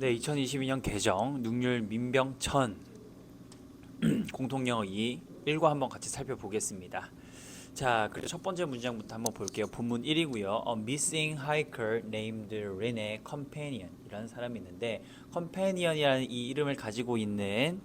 네, 2022년 개정 능률 민병천 공통영어 2 1과 한번 같이 살펴보겠습니다. 자, 그래서 첫 번째 문장부터 한번 볼게요. 본문 1이고요. A missing hiker named Rene Companion 이라는 사람이 있는데 Companion이라는 이 이름을 가지고 있는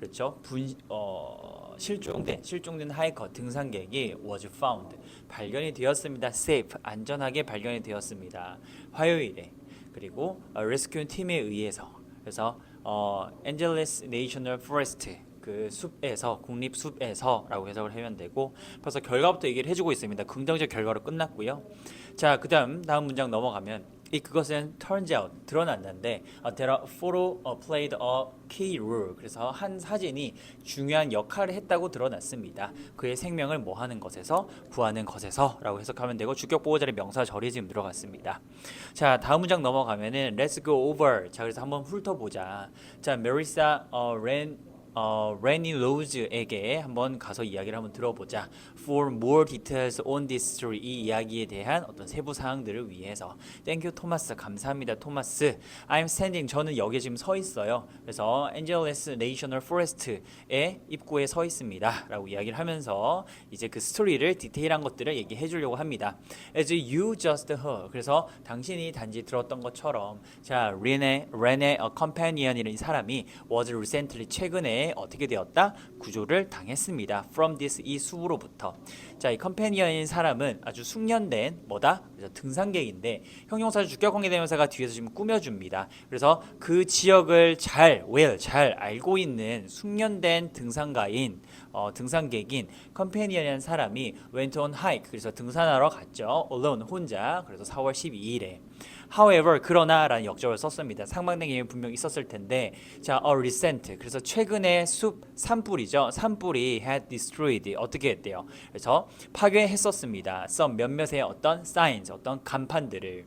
그렇죠? 분 어, 실종된 실종된 하이커 등산객이 was found 발견이 되었습니다. safe 안전하게 발견이 되었습니다. 화요일에 그리고 어, 레스큐 팀에 의해서 그래서 어, 엔젤레스 내셔널 포레스트 그 숲에서 국립 숲에서라고 해석을 하면 되고 벌써 결과부터 얘기를 해주고 있습니다. 긍정적 결과로 끝났고요. 자 그다음 다음 문장 넘어가면 이 그것은 turns out 드러났는데 uh, there are photo uh, played a key role 그래서 한 사진이 중요한 역할을 했다고 드러났습니다. 그의 생명을 뭐 하는 것에서 구하는 것에서라고 해석하면 되고 주격 보호자의 명사 절이 지금 들어갔습니다. 자 다음 문장 넘어가면은 let's go over 자 그래서 한번 훑어보자. 자 메리사 어, 렌 어, 레니 로즈에게 한번 가서 이야기를 한번 들어보자. For more details on this story 이 이야기에 대한 어떤 세부 사항들을 위해서. Thank you 토마스 감사합니다 토마스. I'm standing 저는 여기에 지금 서 있어요. 그래서 Angeles National Forest의 입구에 서 있습니다.라고 이야기를 하면서 이제 그 스토리를 디테일한 것들을 얘기해 주려고 합니다. As you just heard 그래서 당신이 단지 들었던 것처럼 자 레네 레네 어, 컴패니언이라는 이 사람이 was recently 최근에 어떻게 되었다 구조를 당했습니다. From this 이 숲으로부터 자 이 컴패니언인 사람은 아주 숙련된 뭐다 등산객인데 형용사 주격 관계 대명사가 뒤에서 지금 꾸며줍니다. 그래서 그 지역을 잘 well 잘 알고 있는 숙련된 등산가인 어, 등산객인 컴패니언이라는 사람이 went on hike 그래서 등산하러 갔죠. alone 혼자 그래서 4월 12일에 However, 그러나라는 역적을 썼습니다. 상반된 게 분명 있었을 텐데, 자, a recent. 그래서 최근에 숲 산불이죠. 산불이 had destroyed 어떻게 했대요? 그래서 파괴했었습니다. some 몇몇의 어떤 signs, 어떤 간판들을.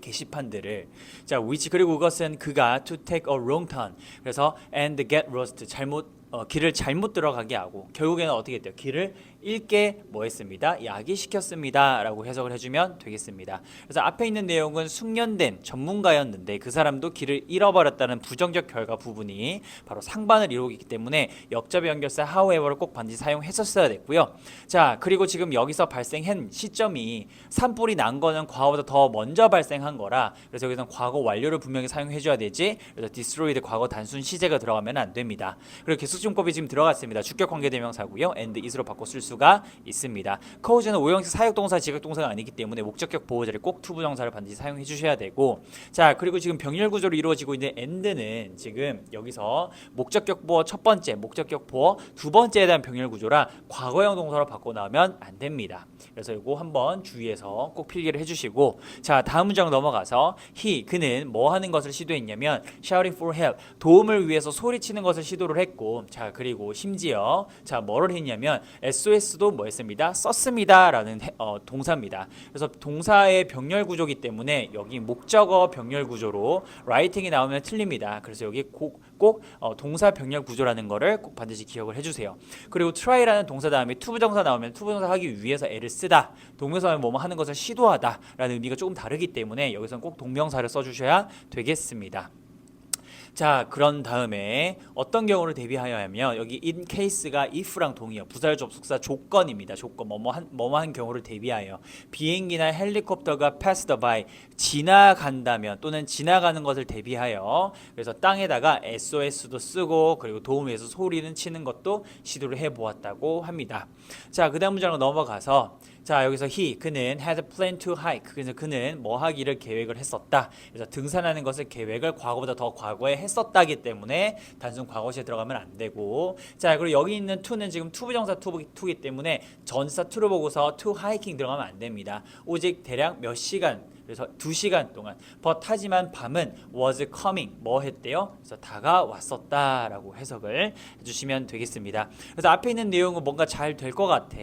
게시판들을 자 which 그리고 그것은 그가 to take a wrong turn 그래서 and get lost 잘못 어, 길을 잘못 들어가게 하고 결국에는 어떻게 했대요? 길을 잃게 뭐 했습니다? 야기시켰습니다. 라고 해석을 해주면 되겠습니다. 그래서 앞에 있는 내용은 숙련된 전문가였는데 그 사람도 길을 잃어버렸다는 부정적 결과 부분이 바로 상반을 이루고 있기 때문에 역접의 연결사 however를 꼭 반드시 사용했었어야 됐고요. 자 그리고 지금 여기서 발생한 시점이 산불이 난 거는 과거보다 더 먼저 발생한 거라 그래서 여기서는 과거 완료를 분명히 사용해 줘야 되지. 그래서 destroyed 과거 단순 시제가 들어가면 안 됩니다. 그리고 계속 중법이 지금 들어갔습니다. 주격 관계 대명사고요. And is로 바꿔 쓸 수가 있습니다. cause는 오형식 사역동사 지각동사가 아니기 때문에 목적격 보호자를 꼭 투부정사를 반드시 사용해 주셔야 되고 자 그리고 지금 병렬 구조로 이루어지고 있는 and는 지금 여기서 목적격 보호 첫 번째 목적격 보호 두 번째에 대한 병렬 구조라 과거형 동사로 바꿔 나오면 안 됩니다. 그래서 이거 한번 주의해서 꼭 필기를 해주시고 자 다음 문장 넘어가서 he 그는 뭐 하는 것을 시도했냐면 shouting for help 도움을 위해서 소리치는 것을 시도를 했고 자 그리고 심지어 자 뭐를 했냐면 SOS도 뭐 했습니다? 썼습니다라는 해- 어, 동사입니다. 그래서 동사의 병렬 구조기 때문에 여기 목적어 병렬 구조로 writing이 나오면 틀립니다. 그래서 여기 꼭, 꼭 어, 동사 병렬 구조라는 거를 꼭 반드시 기억을 해주세요. 그리고 try라는 동사 다음에 투부정사 나오면 투부정사 하기 위해서 애를 쓰다. 동명사는 뭐뭐 하는 것을 시도하다라는 의미가 조금 다르기 때문에 여기서는 꼭 동명사를 써주셔야 되겠습니다. 자 그런 다음에 어떤 경우를 대비하여 하면 여기 in case가 if랑 동의어 부사절 접속사 조건입니다. 조건 뭐뭐한 뭐뭐한 경우를 대비하여 비행기나 헬리콥터가 passed by 지나간다면 또는 지나가는 것을 대비하여 그래서 땅에다가 SOS도 쓰고 그리고 도움에서 소리는 치는 것도 시도를 해 보았다고 합니다. 자 그다음 문장으로 넘어가서 자 여기서 he 그는 had planned to hike. 그래서 그는 뭐 하기를 계획을 했었다. 그래서 등산하는 것을 계획을 과거보다 더 과거에 했었다기 때문에 단순 과거시에 들어가면 안 되고. 자 그리고 여기 있는 to는 지금 투부정사 투기, 투기 때문에 전사 to를 보고서 to hiking 들어가면 안 됩니다. 오직 대략 몇 시간 그래서 두 시간 동안 but 하지만 밤은 was coming 뭐 했대요? 그래서 다가왔었다라고 해석을 해주시면 되겠습니다. 그래서 앞에 있는 내용은 뭔가 잘 될 것 같아.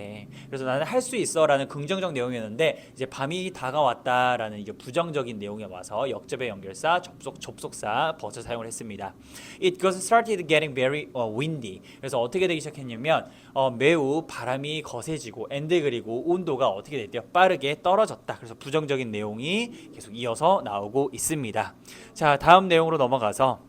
그래서 나는 할 수 있어라는 긍정적 내용이었는데 이제 밤이 다가왔다라는 이게 부정적인 내용이 와서 역접의 연결사 접속 접속사 버스 사용을 했습니다. It got started getting very uh, windy. 그래서 어떻게 되기 시작했냐면 어, 매우 바람이 거세지고 and 그리고 온도가 어떻게 됐대요? 빠르게 떨어졌다. 그래서 부정적인 내용이 계속 이어서 나오고 있습니다. 자, 다음 내용으로 넘어가서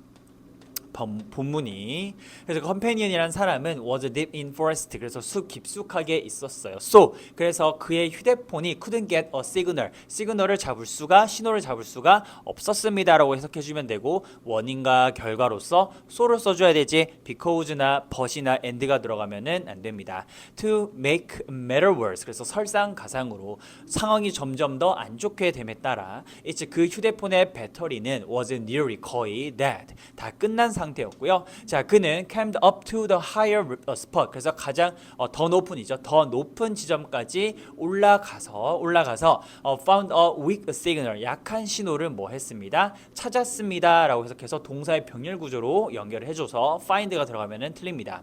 본- 본문이 그래서 컴패니언이라는 사람은 was deep in forest 그래서 숲 깊숙하게 있었어요. So 그래서 그의 휴대폰이 couldn't get a signal 시그널을 잡을 수가 신호를 잡을 수가 없었습니다라고 해석해 주면 되고 원인과 결과로서 so를 써줘야 되지 because나 but이나 and가 들어가면은 안 됩니다. To make matter worse 그래서 설상가상으로 상황이 점점 더 안 좋게 됨에 따라 이제 그 휴대폰의 배터리는 was nearly 거의 dead 다 끝난 상 태였고요. 자 그는 climbed up to the higher spot 그래서 가장 어, 더 높은이죠. 더 높은 지점까지 올라가서 올라가서 어, found a weak signal 약한 신호를 뭐 했습니다. 찾았습니다라고 해석해서 동사의 병렬 구조로 연결을 해줘서 find가 들어가면은 틀립니다.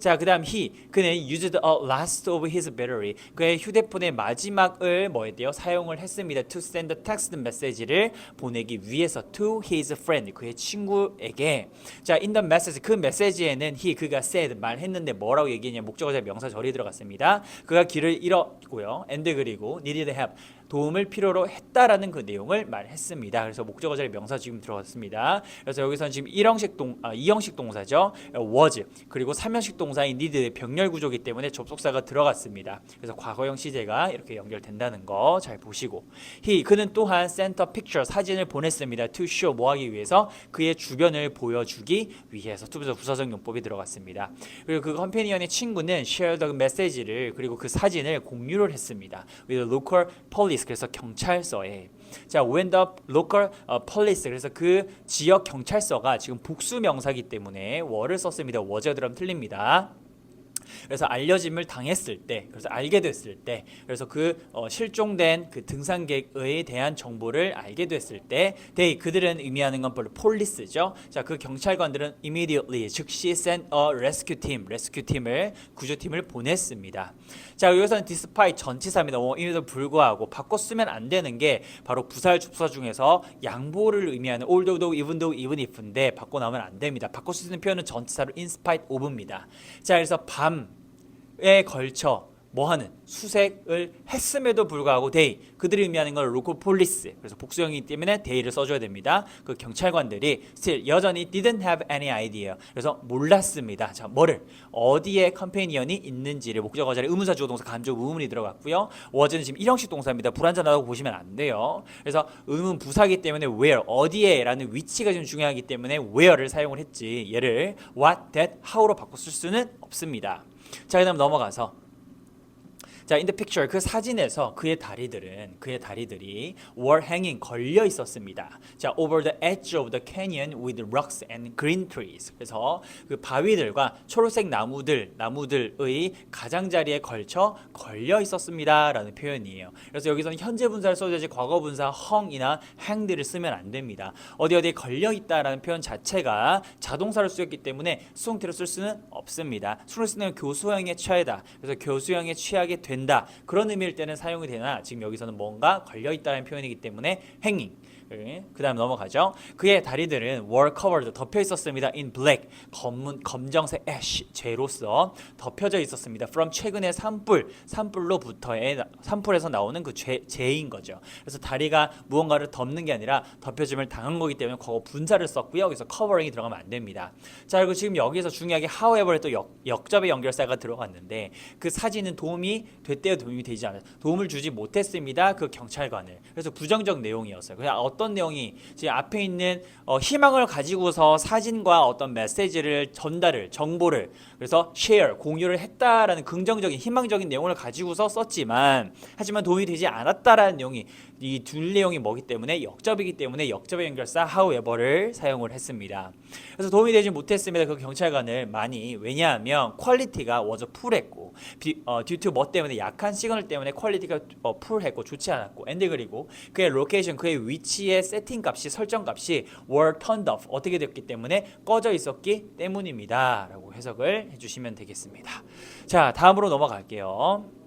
자, 그다음 he 그는 used a last of his battery 그의 휴대폰의 마지막을 뭐 했대요? 사용을 했습니다. to send a text message를 보내기 위해서 to his friend 그의 친구에게 자, in the message 그 메시지에는 he 그가 said 말했는데 뭐라고 얘기했냐 목적어자 명사 절이 들어갔습니다. 그가 길을 잃었고요. and 그리고 needed help 도움을 필요로 했다라는 그 내용을 말했습니다. 그래서 목적어 자리 명사 지금 들어갔습니다. 그래서 여기서는 지금 1형식 동 아, 2형식 동사죠. was 그리고 3형식 동사인 need의 병렬 구조기 때문에 접속사가 들어갔습니다. 그래서 과거형 시제가 이렇게 연결된다는 거 잘 보시고 he 그는 또한 a picture 사진을 보냈습니다. to show 뭐 하기 위해서 그의 주변을 보여주기 위해서 투부서 부사적 용법이 들어갔습니다. 그리고 그 컴패니언의 친구는 share the message를 그리고 그 사진을 공유를 했습니다. with local police 그래서 경찰서에 자 when the local 어, police 그래서 그 지역 경찰서가 지금 복수 명사기 때문에 월을 썼습니다. was가 들어가면 틀립니다. 그래서 알려짐을 당했을 때, 그래서 알게 됐을 때, 그래서 그 어, 실종된 그 등산객에 대한 정보를 알게 됐을 때, they 그들은 의미하는 건 별로 폴리스죠. 자, 그 경찰관들은 immediately 즉시 sent a rescue team, rescue 팀을 구조팀을 보냈습니다. 자, 여기서는 despite 전치사입니다. 어, 임에도 불구하고 바꿔 쓰면 안 되는 게 바로 부사의 접사 중에서 양보를 의미하는 although, though, even though, even if인데 바꿔 나오면 안 됩니다. 바꿔 쓰는 표현은 전치사로 in spite of입니다. 자, 그래서 밤 에 걸쳐 뭐하는 수색을 했음에도 불구하고 they 그들이 의미하는 건 police 그래서 복수형이기 때문에 they를 써줘야 됩니다. 그 경찰관들이 still 여전히 didn't have any idea 그래서 몰랐습니다. 자 뭐를 어디에 컴패니언이 있는지를 목적어 자리 의문사 주어 동사 간접 의문이 들어갔고요. was는 지금 일형식 동사입니다. 불완전하다고 보시면 안 돼요. 그래서 의문 부사기 때문에 where 어디에 라는 위치가 좀 중요하기 때문에 where를 사용을 했지 얘를 what, that, how로 바꿔 쓸 수는 없습니다. 자 그 다음 넘어가서 자, in the picture 그 사진에서 그의 다리들은 그의 다리들이 were hanging 걸려 있었습니다. 자, over the edge of the canyon with rocks and green trees. 그래서 그 바위들과 초록색 나무들, 나무들의 가장자리에 걸쳐 걸려 있었습니다라는 표현이에요. 그래서 여기서는 현재 분사를 써야 지 과거 분사 hung이나 hang들을 쓰면 안 됩니다. 어디 어디에 걸려 있다라는 표현 자체가 자동사를 쓰였기 때문에 수동태로 쓸 수는 없습니다. 수를 쓰는 교수형에 취하다. 그래서 교수형에 취하게 된 다. 그런 의미일 때는 사용이 되나 지금 여기서는 뭔가 걸려 있다는 표현이기 때문에 hanging. 그 다음 넘어가죠. 그의 다리들은 were covered 덮여 있었습니다. in black 검은 검정색 ash 죄로서 덮여져 있었습니다. from 최근의 산불 산불로부터의 산불에서 나오는 그 죄, 죄인 거죠. 그래서 다리가 무언가를 덮는 게 아니라 덮여짐을 당한 거기 때문에 과거 분사를 썼고요. 여기서 covering이 들어가면 안 됩니다. 자 그리고 지금 여기서 중요하게 however에 또 역, 역접의 연결사가 들어갔는데 그 사진은 도움이 됐대요 도움이 되지 않아요. 도움을 주지 못했습니다. 그 경찰관을. 그래서 부정적 내용이었어요. 그냥 어떤 내용이 지금 앞에 있는 어, 희망을 가지고서 사진과 어떤 메시지를 전달을 정보를 그래서 share 공유를 했다라는 긍정적인 희망적인 내용을 가지고서 썼지만 하지만 도움이 되지 않았다라는 내용이 이 둘 내용이 뭐기 때문에 역접이기 때문에 역접의 연결사 however를 사용을 했습니다. 그래서 도움이 되지 못했습니다. 그 경찰관을 많이 왜냐하면 퀄리티가 was poor했고 비, 어, due 뭐 때문에 약한 시그널 때문에 퀄리티가 어, poor했고 좋지 않았고 and 그리고 그의 로케이션 그의 위치의 세팅 값이 설정 값이 were turned off 어떻게 됐기 때문에 꺼져 있었기 때문입니다 라고 해석을 해주시면 되겠습니다. 자 다음으로 넘어갈게요.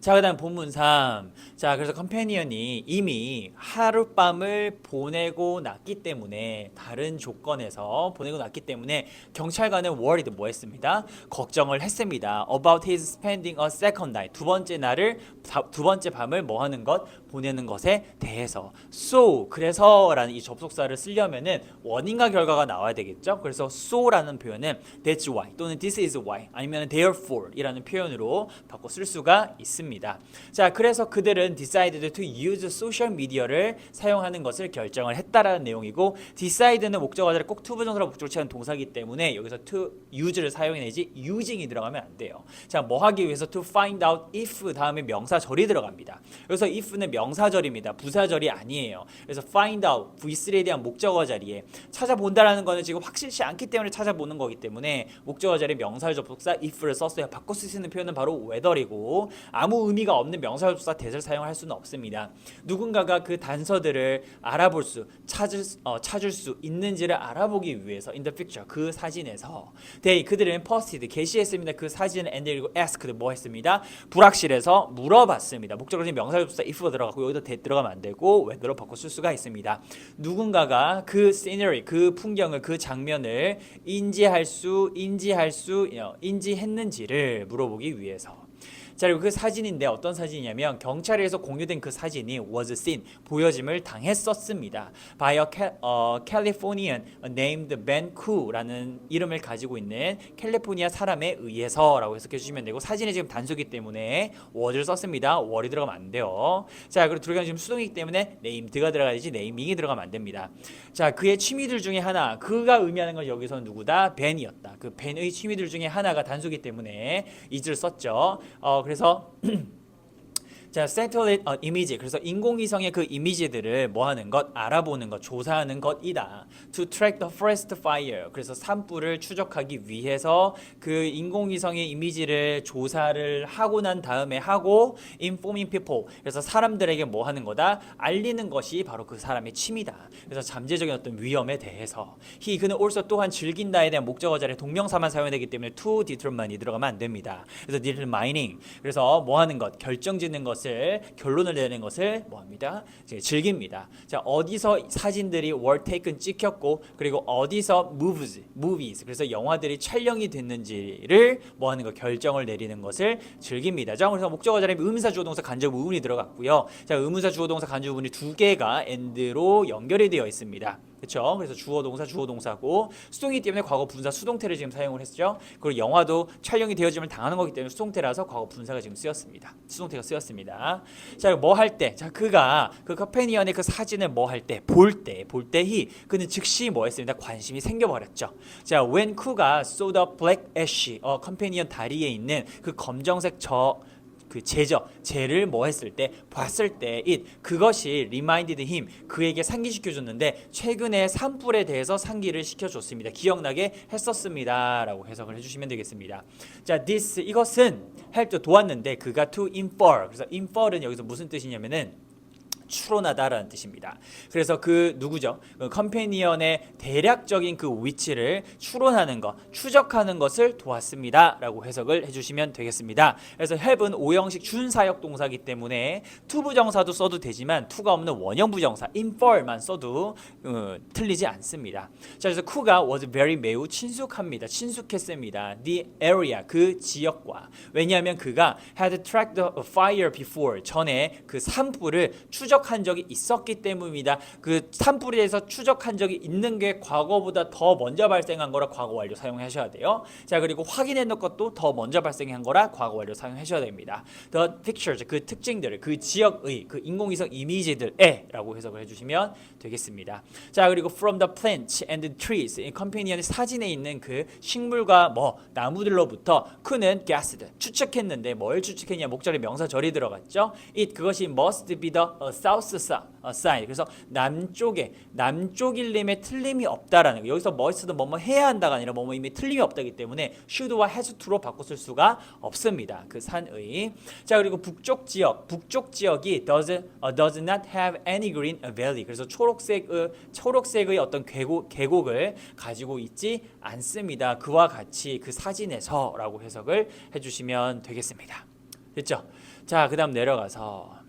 자, 그 다음 본문 3. 자, 그래서 컴패니언이 이미 하룻밤을 보내고 났기 때문에 다른 조건에서 보내고 났기 때문에 경찰관은 worried 뭐 했습니다. 걱정을 했습니다. about his spending a second night. 두 번째 날을 다- 두 번째 밤을 뭐 하는 것 보내는 것에 대해서 so 그래서 라는 이 접속사를 쓰려면은 원인과 결과가 나와야 되겠죠. 그래서 so라는 표현은 that's why 또는 this is why 아니면 therefore이라는 표현으로 바꿔 쓸 수가 있습니다. 자, 그래서 그들은 decided to use social media를 사용하는 것을 결정을 했다라는 내용이고 decide는 목적어 자리에 꼭 투부정사로 목적을 취하는 동사기 때문에 여기서 to use를 사용해내지 using이 들어가면 안 돼요. 자, 뭐 하기 위해서 to find out if 다음에 명사절이 들어갑니다. 그래서 if는 명사절입니다. 부사절이 아니에요. 그래서 find out v3에 대한 목적어 자리에 찾아본다라는 거는 지금 확실치 않기 때문에 찾아보는 거기 때문에 목적어 자리에 명사 접속사 if를 썼어요. 쓸수 있는 표현은 바로 whether이고 아무 의미가 없는 명사 접속사 that을 사용할 수는 없습니다. 누군가가 그 단서들을 알아볼 수 찾을 수- 어, 찾을 수 있는지를 알아보기 위해서 in the picture 그 사진에서 they 그들은 posted 게시했습니다. 그 사진을 and 그리고 asked 뭐 했습니다. 불확실해서 물어봤습니다. 목적으로 지금 명사 접속사 if가 들어가고 여기다 that 들어가면 안 되고 whether로 바꿔 쓸 수가 있습니다. 누군가가 그 scenery 그 풍경을 그 장면을 인지할 수 인지할 수 어, 인지했는지를 물어보기 위해서 자 그리고 그 사진인데 어떤 사진이냐면 경찰에서 공유된 그 사진이 was seen 보여짐을 당했었습니다. by a Ca- 어, Californian named Ben Ku라는 이름을 가지고 있는 캘리포니아 사람에 의해서라고 해석해 주시면 되고 사진이 지금 단수기 때문에 was를 썼습니다. 월이 들어가면 안 돼요. 자 그리고 들어가면 지금 수동이기 때문에 named가 들어가야지 naming이 들어가면 안 됩니다. 자 그의 취미들 중에 하나 그가 의미하는 건 여기서 누구다 벤이었다. 그 벤의 취미들 중에 하나가 단수기 때문에 is를 썼죠. 어 그래서 자, satellite 어, 이미지. 그래서 인공위성의 그 이미지들을 뭐 하는 것, 알아보는 것, 조사하는 것이다. To track the forest fire. 그래서 산불을 추적하기 위해서 그 인공위성의 이미지를 조사를 하고 난 다음에 하고 informing people. 그래서 사람들에게 뭐 하는 거다? 알리는 것이 바로 그 사람의 취미다. 그래서 잠재적인 어떤 위험에 대해서 he 그는 also 또한 즐긴다에 대한 목적어 자리에 동명사만 사용되기 때문에 to determine이 들어가면 안 됩니다. 그래서 determining. 그래서 뭐 하는 것, 결정짓는 것을 결론을 내는 것을 뭐 합니다? 이제 즐깁니다. 자, 어디서 사진들이 were taken 찍혔고 그리고 어디서 movies, movies 그래서 영화들이 촬영이 됐는지를 뭐 하는 거 결정을 내리는 것을 즐깁니다. 자, 그래서 목적어 자리에 의문사 주어 동사 간접 의문이 들어갔고요. 자, 의문사 주어 동사 간접 의문이 두 개가 and로 연결이 되어 있습니다. 그렇죠? 그래서 주어 동사 주어 동사고 수동이기 때문에 과거 분사 수동태를 지금 사용을 했죠. 그리고 영화도 촬영이 되어짐을 당하는 거기 때문에 수동태라서 과거 분사가 지금 쓰였습니다. 수동태가 쓰였습니다. 자, 뭐 할 때? 자, 그가 그 커페니언의 그 사진을 뭐 할 때? 볼 때, 볼 때히 그는 즉시 뭐 했습니다. 관심이 생겨 버렸죠. 자, when 쿠가 saw the black ash, 어, 컴페니언 다리에 있는 그 검정색 저 그 제저 제를 뭐 했을 때 봤을 때 it 그것이 reminded him 그에게 상기시켜 줬는데 최근에 산불에 대해서 상기를 시켜 줬습니다. 기억나게 했었습니다라고 해석을 해 주시면 되겠습니다. 자, this 이것은 helped 도왔는데 그가 to infer 그래서 infer는 여기서 무슨 뜻이냐면은 추론하다라는 뜻입니다. 그래서 그 누구죠? 그 컴패니언의 대략적인 그 위치를 추론하는 것, 추적하는 것을 도왔습니다라고 해석을 해주시면 되겠습니다. 그래서 help은 오형식 준사역 동사기 때문에 투부정사도 써도 되지만 투가 없는 원형 부정사 infer만 써도 어, 틀리지 않습니다. 자, 그래서 쿠가 was very 매우 친숙합니다. 친숙했습니다. The area 그 지역과 왜냐하면 그가 had tracked a fire before 전에 그 산불을 추적 한 적이 있었기 때문입니다. 그 산불에 대해서 추적한 적이 있는 게 과거보다 더 먼저 발생한 거라 과거 완료 사용하셔야 돼요. 자 그리고 확인해 놓은 것도 더 먼저 발생한 거라 과거 완료 사용하셔야 됩니다. The pictures 그 특징들을 그 지역의 그 인공위성 이미지들에라고 해석을 해주시면 되겠습니다. 자 그리고 from the plants and the trees 이 컴패니언의 사진에 있는 그 식물과 뭐 나무들로부터 그는 guessed 추측했는데 뭘 추측했냐 목절에 명사 절이 들어갔죠. it 그것이 must be the si- uh, side 그래서 남쪽에 남쪽 일림에 틀림이 없다라는 거 여기서 must는 뭐뭐 해야 한다가 아니라 뭐뭐 이미 틀림이 없다기 때문에 to로 바꿔 쓸 수가 없습니다. 그 산의 자 그리고 북쪽 지역 북쪽 지역이 does uh, does not have any green valley 그래서 초록색의 초록색의 어떤 계곡 계곡을 가지고 있지 않습니다. 그와 같이 그 사진에서라고 해석을 해주시면 되겠습니다. 됐죠? 자, 그 다음 내려가서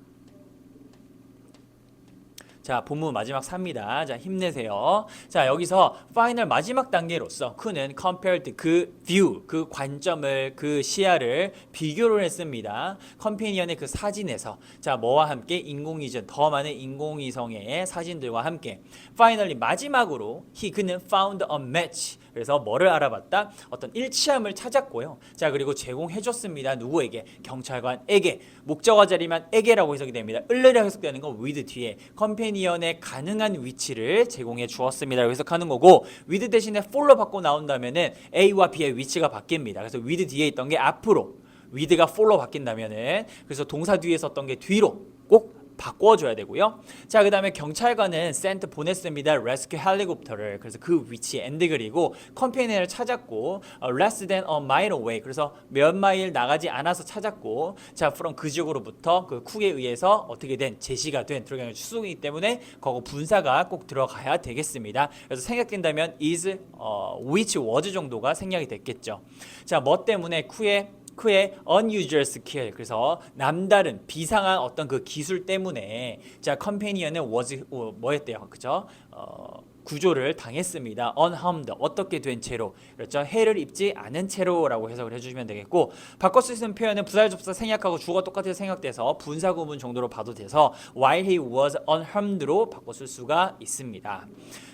자, 본문 마지막 3입니다. 자, 힘내세요. 자, 여기서 파이널 마지막 단계로서 그는 compared 그 view, 그 관점을, 그 시야를 비교를 했습니다. 컴패니언의 그 사진에서 자, 뭐와 함께 인공위전, 더 많은 인공위성의 사진들과 함께 파이널리 마지막으로 he 그는 found a match. 그래서 뭐를 알아봤다? 어떤 일치함을 찾았고요. 자, 그리고 제공해 줬습니다. 누구에게? 경찰관에게. 목적어 자리만 에게라고 해석이 됩니다. 을르려 해석되는 건 with 뒤에 컴패니언의 가능한 위치를 제공해 주었습니다라고 해석하는 거고 with 대신에 follow 받고 나온다면은 A와 B의 위치가 바뀝니다. 그래서 with 뒤에 있던 게 앞으로 with가 follow 바뀐다면은 그래서 동사 뒤에 있었던 게 뒤로 꼭 바꿔줘야 되고요. 자, 그 다음에 경찰관은 센트 보냈습니다. 레스큐 헬리콥터를. 그래서 그 위치에 엔드 그리고 컴페니를 찾았고 어, less than a mile away. 그래서 몇 마일 나가지 않아서 찾았고 자, from 그 지역으로부터 그 쿡에 의해서 어떻게 된 제시가 된 들어가는 추수이기 때문에 거기 분사가 꼭 들어가야 되겠습니다. 그래서 생략된다면 is, 어, which was 정도가 생략이 됐겠죠. 자, 뭐 때문에 쿡에 그의 unusual skill 그래서 남다른 비상한 어떤 그 기술 때문에 자 컴패니언은 was 어, 뭐였대요? 그죠? 어, 구조를 당했습니다. unharmed 어떻게 된 채로. 그렇죠? 해를 입지 않은 채로라고 해석을 해주시면 되겠고 바꿔 있는 표현은 부사 접사 생략하고 주어 똑같이 생략돼서 분사 구문 정도로 봐도 돼서 while he was unharmed로 바꿔 쓸 수가 있습니다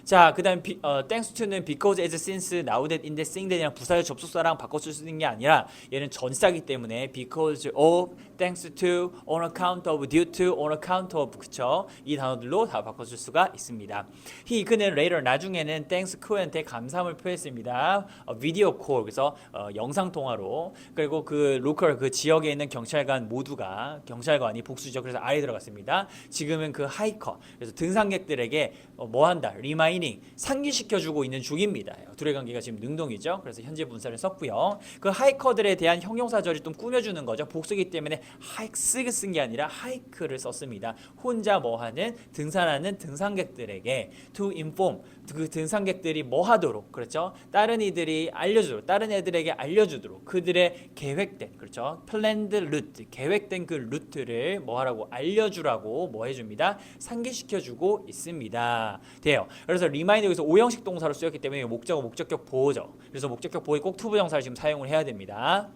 자 그 다음 비, 어, thanks to는 because as since now that in the thing that이랑 부사의 접속사랑 바꿔 쓸 수 있는 게 아니라 얘는 전치사기 때문에 because of, thanks to, on account of, due to, on account of 그쵸? 이 단어들로 다 바꿔 쓸 수가 있습니다. he 그는 later 나중에는 thanks co한테 감사함을 표했습니다. 어, 비디오 콜 그래서 어, 영상 통화로 그리고 그 로컬 그 지역에 있는 경찰관 모두가 경찰관이 복수죠. 그래서 아래 들어갔습니다. 지금은 그 하이커 그래서 등산객들에게 어, 뭐 한다 리마 이닝 상기시켜주고 있는 중입니다. 둘의 관계가 지금 능동이죠. 그래서 현재 분사를 썼고요. 그 하이커들에 대한 형용사절이 좀 꾸며주는 거죠. 복수기 때문에 하이크 쓴 게 아니라 하이크를 썼습니다. 혼자 뭐 하는 등산하는 등산객들에게 to inform 그 등산객들이 뭐 하도록 그렇죠. 다른 이들이 알려주도록 다른 애들에게 알려주도록 그들의 계획된 그렇죠. planned route 계획된 그 루트를 뭐 하라고 알려주라고 뭐 해줍니다. 상기시켜주고 있습니다. 돼요. 그래서 remind 여기서 오형식 동사로 쓰였기 때문에 목적어 목적격 보호죠. 그래서 목적격 보호에 꼭 투부정사를 지금 사용을 해야 됩니다.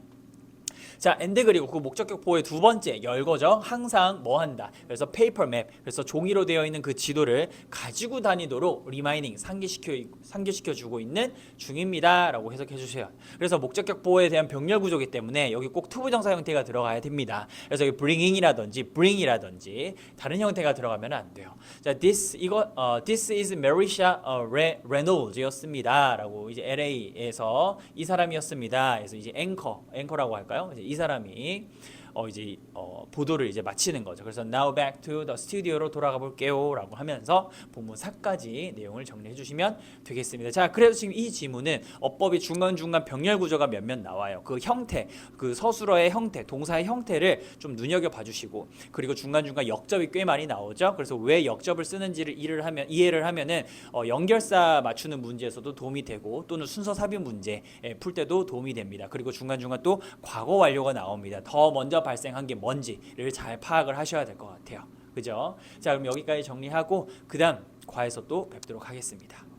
자, 엔드 그리고 그 목적격 보호의 두 번째 열거죠. 항상 뭐 한다. 그래서 페이퍼 맵. 그래서 종이로 되어 있는 그 지도를 가지고 다니도록 리마이닝 상기시켜 상기시켜 주고 있는 중입니다라고 해석해 주세요. 그래서 목적격 보호에 대한 병렬 구조기 때문에 여기 꼭 투부정사 형태가 들어가야 됩니다. 그래서 여기 bringing이라든지 bring이라든지 다른 형태가 들어가면 안 돼요. 자, this 이거 어, this is Marisha 어, Re, Reynolds였습니다라고 이제 LA에서 이 사람이었습니다. 그래서 이제 앵커 앵커라고 할까요? 이제 이 사람이 어 이제 어 보도를 이제 마치는 거죠. 그래서 now back to the studio로 돌아가 볼게요라고 하면서 본문 4까지 내용을 정리해 주시면 되겠습니다. 자, 그래서 지금 이 지문은 어법이 중간중간 병렬 구조가 몇몇 나와요. 그 형태, 그 서술어의 형태, 동사의 형태를 좀 눈여겨 봐 주시고 그리고 중간중간 역접이 꽤 많이 나오죠. 그래서 왜 역접을 쓰는지를 이해를 하면 이해를 하면은 어 연결사 맞추는 문제에서도 도움이 되고 또는 순서 삽입 문제 예, 풀 때도 도움이 됩니다. 그리고 중간중간 또 과거 완료가 나옵니다. 더 먼저 발생한 게 뭔지를 잘 파악을 하셔야 될 것 같아요. 그죠? 자, 그럼 여기까지 정리하고 그다음 과에서 또 뵙도록 하겠습니다.